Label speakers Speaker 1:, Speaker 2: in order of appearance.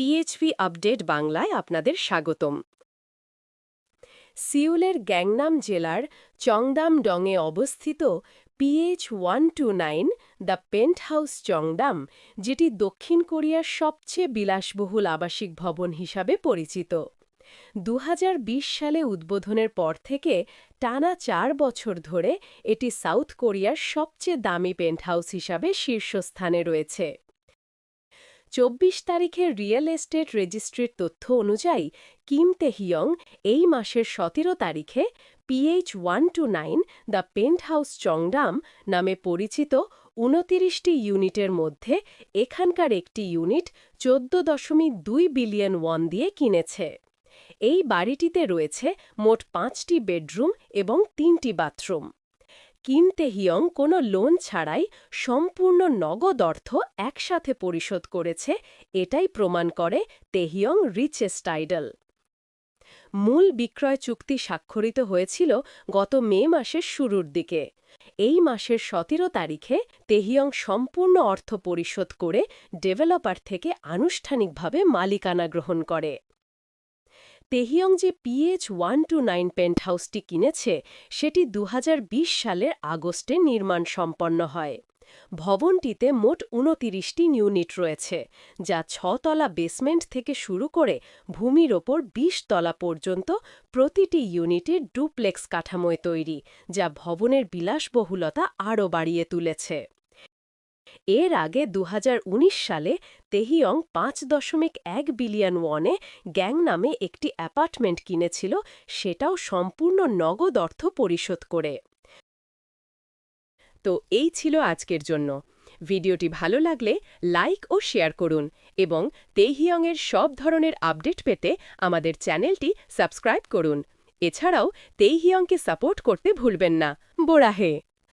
Speaker 1: টিএইচভি update বাংলায় আপনাদের স্বাগতম। সিউলের গ্যাংনাম জেলার চংদাম-ডংয়ে অবস্থিত PH one two nine the penthouse Cheongdam যেটি দক্ষিণ কোরিয়ার সবচেয়ে বিলাসবহুল আবাসিক ভবন হিসাবে পরিচিত। দু হাজার বিশ সালে উদ্বোধনের পর থেকে টানা চার বছর ধরে এটি সাউথ কোরিয়ার সবচেয়ে দামি পেন্টহাউস হিসাবে শীর্ষস্থানে রয়েছে। চব্বিশ তারিখের রিয়েল এস্টেট রেজিস্ট্রির তথ্য অনুযায়ী কিম তেহিয়ং এই মাসের সতেরো তারিখে PH one two nine the penthouse Cheongdam নামে পরিচিত উনতিরিশটি ইউনিটের মধ্যে এখানকার একটি ইউনিট চোদ্দ দশমিক দুই বিলিয়ন ওয়ান দিয়ে কিনেছে। এই বাড়িটিতে রয়েছে মোট পাঁচটি বেডরুম এবং তিনটি বাথরুম। কিম তেহিয়ং কোনো লোন ছাড়াই সম্পূর্ণ নগদ অর্থ একসাথে পরিশোধ করেছে, এটাই প্রমাণ করে তেহিয়ং রিচেস্ট আইডল মূল বিক্রয় চুক্তি স্বাক্ষরিত হয়েছিল গত মে মাসের শুরুর দিকে। এই মাসের সতেরো তারিখে তেহিয়ং সম্পূর্ণ অর্থ পরিশোধ করে ডেভেলপার থেকে আনুষ্ঠানিকভাবে মালিকানা গ্রহণ করে। তেহিয়ং যে পিএইচ ওয়ান টু নাইন পেন্টহাউসটি কিনেছে, সেটি দু হাজার বিশ সালের আগস্টে নির্মাণ সম্পন্ন হয়। ভবনটিতে মোট উনতিরিশটি ইউনিট রয়েছে, যা ছতলা বেসমেন্ট থেকে শুরু করে ভূমির ওপর ২০ তলা পর্যন্ত প্রতিটি ইউনিটের ডুপ্লেক্স কাঠামোয় তৈরি, যা ভবনের বিলাসবহুলতা আরও বাড়িয়ে তুলেছে। এর আগে দু হাজার উনিশ সালে তেহিয়ং পাঁচ দশমিক এক বিলিয়ন ওয়ানে গ্যাং নামে একটি অ্যাপার্টমেন্ট কিনেছিল, সেটাও সম্পূর্ণ নগদ অর্থ পরিশোধ করে। তো এই ছিল আজকের জন্য। ভিডিওটি ভালো লাগলে লাইক ও শেয়ার করুন এবং তেহিয়ংয়ের সব ধরনের আপডেট পেতে আমাদের চ্যানেলটি সাবস্ক্রাইব করুন। এছাড়াও তেইহিয়ংকে সাপোর্ট করতে ভুলবেন না। বোড়াহে